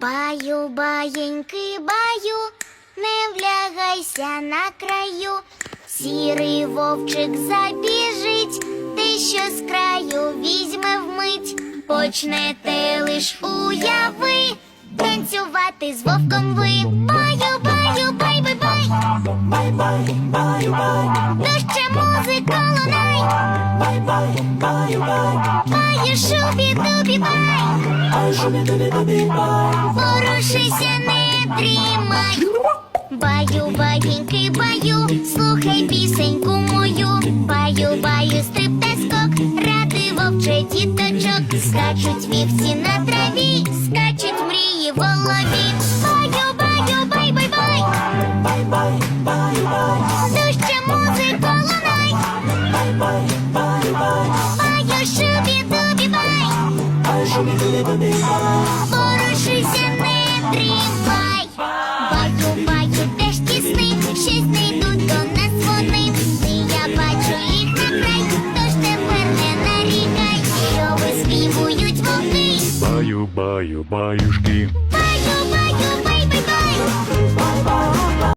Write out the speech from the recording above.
Баю, баєньки, баю, не влягайся на краю. Сірий вовчик забіжить, ти що з краю візьме вмить. Почнете лиш уяви, танцювати з вовком ви. Баю, баю, бай, бай, бай. Бай бай, баю бай, бай. бай. Порушися, не дрімай. Баю, баєньки, баю, слухай пісеньку мою. Баю, баю, стрип та скок, ради вовче діточок. Скачуть вівці на траві, скачуть мрії в голові. Баю, баю, бай, бай, бай. Бай бай, баю бай, дубі бай. Порушися, не тримай. Баю, баю, де ж ті сни, щось не йдуть до нас вони. Ти я бачу їх на край, тож тепер не нарікай, що виспівують вовки. Баю, баю, баюшки,